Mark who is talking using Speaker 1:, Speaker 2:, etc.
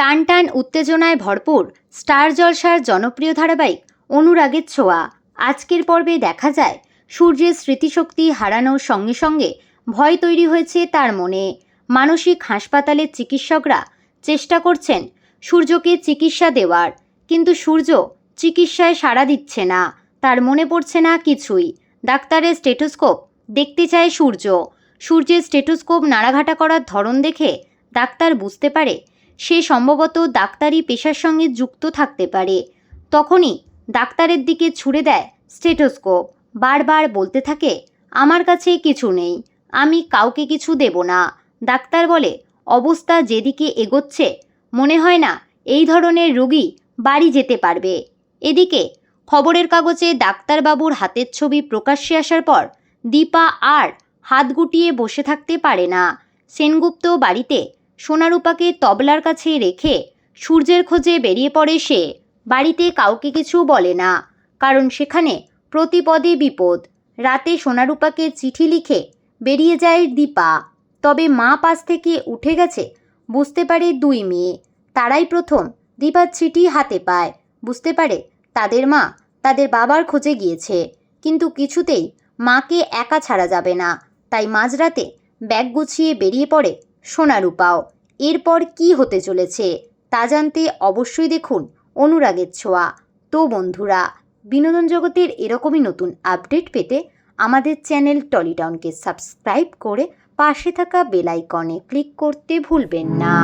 Speaker 1: টান টান উত্তেজনায় ভরপুর স্টার জলসার জনপ্রিয় ধারাবাহিক অনুরাগের ছোঁয়া। আজকের পর্বে দেখা যায় সূর্যের স্মৃতিশক্তি হারানোর সঙ্গে সঙ্গে ভয় তৈরি হয়েছে তার মনে। মানসিক হাসপাতালের চিকিৎসকরা চেষ্টা করছেন সূর্যকে চিকিৎসা দেওয়ার, কিন্তু সূর্য চিকিৎসায় সাড়া দিচ্ছে না। তার মনে পড়ছে না কিছুই। ডাক্তারের স্টেটোস্কোপ দেখতে চায় সূর্য। সূর্যের স্টেটোস্কোপ নাড়াঘাটা করার ধরন দেখে ডাক্তার বুঝতে পারে সে সম্ভবত ডাক্তারি পেশার সঙ্গে যুক্ত থাকতে পারে। তখনই ডাক্তারের দিকে ছুড়ে দেয় স্টেটোস্কোপ বারবার বলতে থাকে, আমার কাছে কিছু নেই, আমি কাউকে কিছু দেব না। ডাক্তার বলে, অবস্থা যেদিকে এগোচ্ছে, মনে হয় না এই ধরনের রোগী বাড়ি যেতে পারবে। এদিকে খবরের কাগজে ডাক্তারবাবুর হাতের ছবি প্রকাশ্যে আসার পর দীপা আর হাত গুটিয়ে বসে থাকতে পারে না। সেনগুপ্ত বাড়িতে সোনারূপাকে তবলার কাছে রেখে সূর্যের খোঁজে বেরিয়ে পড়ে সে। বাড়িতে কাউকে কিছু বলে না, কারণ সেখানে প্রতিপদে বিপদ। রাতে সোনারূপাকে চিঠি লিখে বেরিয়ে যায় দীপা। তবে মা পাশ থেকে উঠে গেছে বুঝতে পারে দুই মেয়ে। তারাই প্রথম দীপার চিঠি হাতে পায়। বুঝতে পারে তাদের মা তাদের বাবার খোঁজে গিয়েছে। কিন্তু কিছুতেই মাকে একা ছাড়া যাবে না। তাই মাঝরাতে ব্যাগ গুছিয়ে বেরিয়ে পড়ে সোনারূপাও এরপর কি হতে চলেছে তা জানতে অবশ্যই দেখুন অনুরাগের ছোঁয়া। তো বন্ধুরা, বিনোদন জগতের এরকমই নতুন আপডেট পেতে আমাদের চ্যানেল টলিটাউনকে সাবস্ক্রাইব করে পাশে থাকা বেলাইকনে ক্লিক করতে ভুলবেন না।